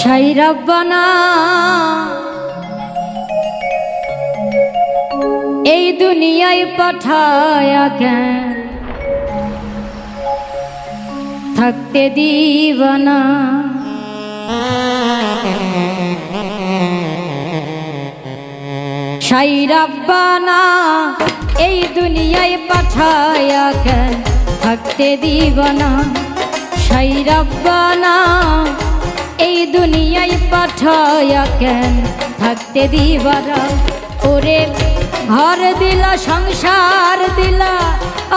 সাই রব্বানা এই দুনিয়ায় পাঠায়া কেন? থাকতে দিবানা। সাই রব্বানা এই দুনিয়ায় পাঠায়া কেন? থাকতে দিবানা। সাই রব্বানা এই দুনিয়ায় পাঠায়া কেন থাকতে দিবারা ওরে ঘর দিলা, সংসার দিলা,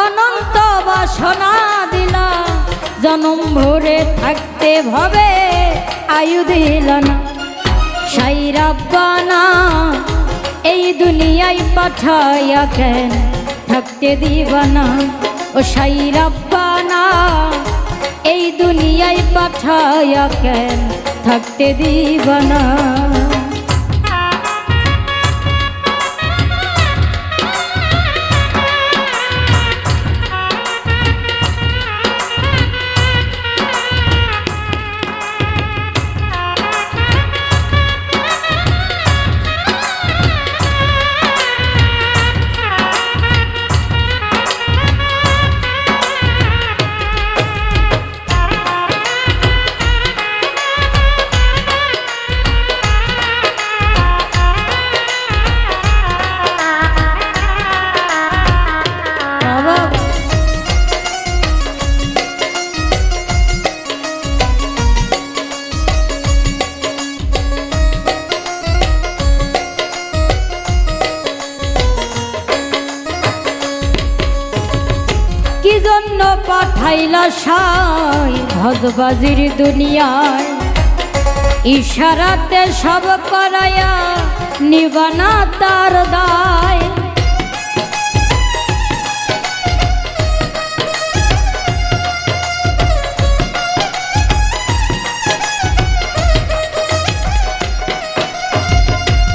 অনন্ত বাসনা দিলা। জনম ভরে থাকতে ভবে, আয়ু দিল না। সাই রব্বানা এই দুনিয়ায় পাঠায়া কেন থাকতে দিবানা ও সাই রব্বানা এই দুনিয়ায় পাঠায়া কেন থাকতে দিবানা পাঠাইলা সাই ভজবাজির দুনিয়ায়। ইশারাতে সব করায়া নিবানা তার দায়।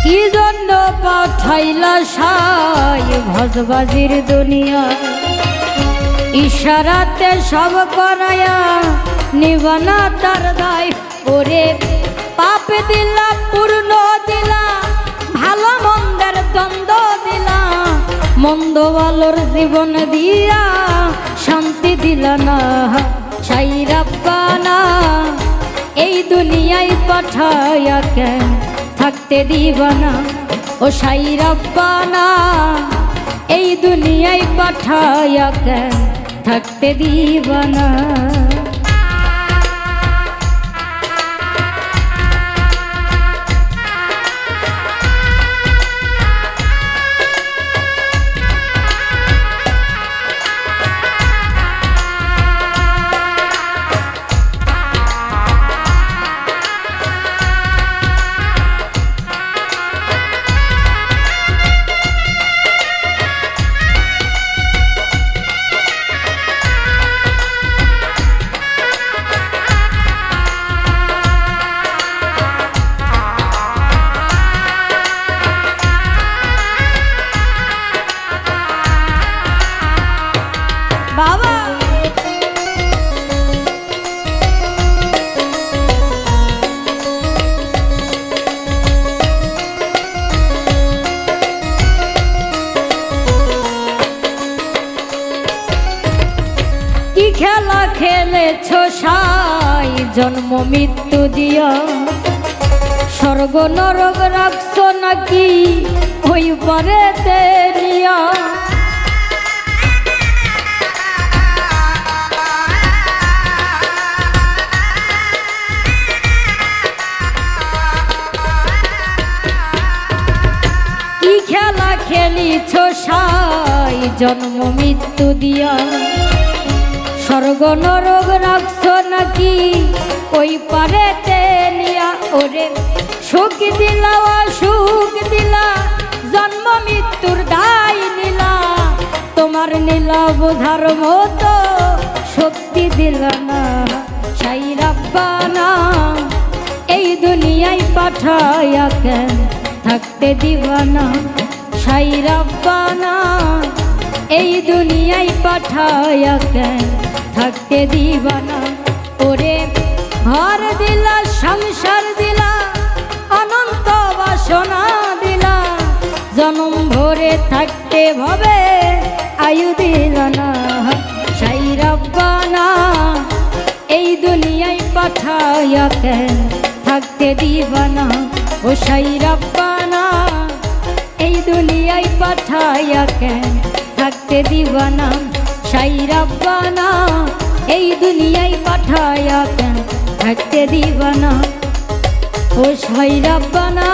কি জন্য পাঠাইলা সাই ভজবাজির দুনিয়া ইশারাতে সব করায়া নিবানা তার দায়। ওরে পাপ দিলা, পূর্ণ দিলা, ভালো মন্দের দ্বন্দ্ব দিলা। মন্দ ভালোর জীবন দিয়া শান্তি দিলা না। সাই রাব্বানা, এই দুনিয়ায় পাঠায়া কেন থাকতে দিবানা ও সাই রাব্বানা, এই দুনিয়ায় পাঠায়া কেন থাকতে দিবানা বাবা জন্ম মৃত্যু দিয়া। স্বর্গ নরক রাখছ নাকি? ওই পারে তেরিয়া। কি খেলা খেলিছ সাই জন্ম মৃত্যু দিয়া? স্বর্গ নরক রাখছ নাকি? ওই পারে নিয়া ওরে সুখ দিলা সুখ দিলা, জন্ম মৃত্যুর দায় নিলা। তোমার নীলা বোঝার মতো শক্তি দিল না। সাই রাব্বানা এই দুনিয়ায় পাঠায়া কেন থাকতে দিবানা? সাই রাব্বানা এই দুনিয়ায় পাঠায়া কেন থাকতে দিবানা, ওরে ঘর দিলা, সংসার দিলা, অনন্ত বাসনা দিলা। জনম ভরে থাকতে ভবে আয়ু দিলা না। সাই রব্বানা, এই দুনিয়ায় পাঠাইয়া থাকতে দিবানা। ও সাই রব্বানা, এই দুনিয়ায় পাঠাইয়া থাকতে দিবানা। সাই রব্বানা, এই দুনিয়ায় পাঠাইয়া কেন থাকতে দিবানা? ও সাই রব্বানা,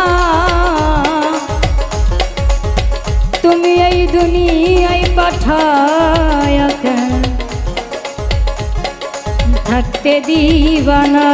তুমি এই দুনিয়ায় পাঠাইয়া কেন থাকতে দিবানা?